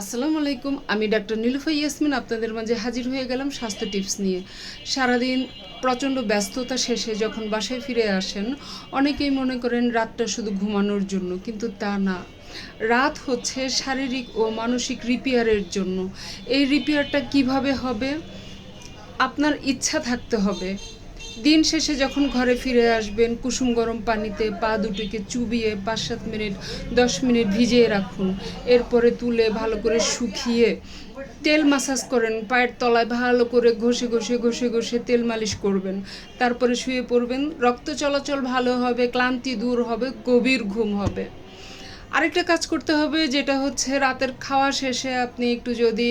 আসসালামু আলাইকুম, আমি ডাক্তার নীলুফা ইয়াসমিন আপনাদের মাঝে হাজির হয়ে গেলাম স্বাস্থ্য টিপস নিয়ে। সারাদিন প্রচণ্ড ব্যস্ততা শেষে যখন বাসায় ফিরে আসেন, অনেকেই মনে করেন রাতটা শুধু ঘুমানোর জন্য, কিন্তু তা না। রাত হচ্ছে শারীরিক ও মানসিক রিপেয়ারের জন্য। এই রিপেয়ারটা কীভাবে হবে? আপনার ইচ্ছা থাকতে হবে। দিন শেষে যখন ঘরে ফিরে আসবেন, কুসুম গরম পানিতে পা দুটিকে চুবিয়ে পাঁচ সাত মিনিট, দশ মিনিট ভিজিয়ে রাখুন। এরপরে তুলে ভালো করে শুকিয়ে তেল মাসাজ করেন। পায়ের তলায় ভালো করে ঘষে ঘষে ঘষে ঘষে তেল মালিশ করবেন। তারপরে শুয়ে পড়বেন। রক্ত চলাচল ভালো হবে, ক্লান্তি দূর হবে, গভীর ঘুম হবে। আরেকটা কাজ করতে হবে, যেটা হচ্ছে রাতের খাওয়া শেষে আপনি একটু যদি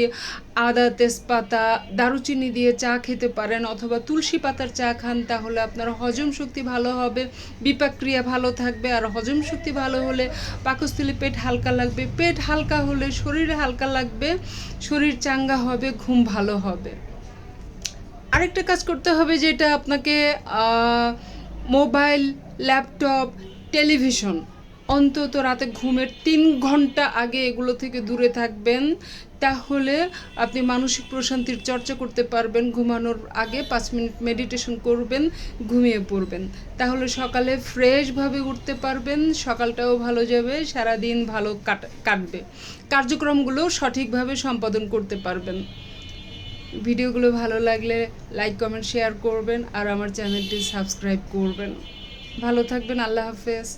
আদা, তেজপাতা, দারুচিনি দিয়ে চা খেতে পারেন অথবা তুলসী পাতার চা খান, তাহলে আপনার হজম শক্তি ভালো হবে বিপাক ক্রিয়া ভালো থাকবে, আর হজম শক্তি ভালো হলে পাকস্থলী পেট হালকা লাগবে। পেট হালকা হলে শরীর হালকা লাগবে, শরীর চাঙ্গা হবে, ঘুম ভালো হবে। আরেকটা কাজ করতে হবে, যেটা আপনাকে মোবাইল, ল্যাপটপ, টেলিভিশন অন্তত রাতে ঘুমের তিন ঘণ্টা আগে এগুলো থেকে দূরে থাকবেন। তাহলে আপনি মানসিক প্রশান্তির চর্চা করতে পারবেন, ঘুমানোর আগে পাঁচ মিনিট মেডিটেশন করবেন, ঘুমিয়ে পড়বেন। তাহলে সকালে ফ্রেশভাবে উঠতে পারবেন, সকালটাও ভালো যাবে, সারাদিন ভালো কাট, কাটবে। কার্যক্রমগুলো সঠিকভাবে সম্পাদন করতে পারবেন। ভিডিওগুলো ভালো লাগলে লাইক কমেন্ট শেয়ার করবেন আর আমার চ্যানেলটি সাবস্ক্রাইব করবেন। ভালো থাকবেন, আল্লাহ হাফেজ।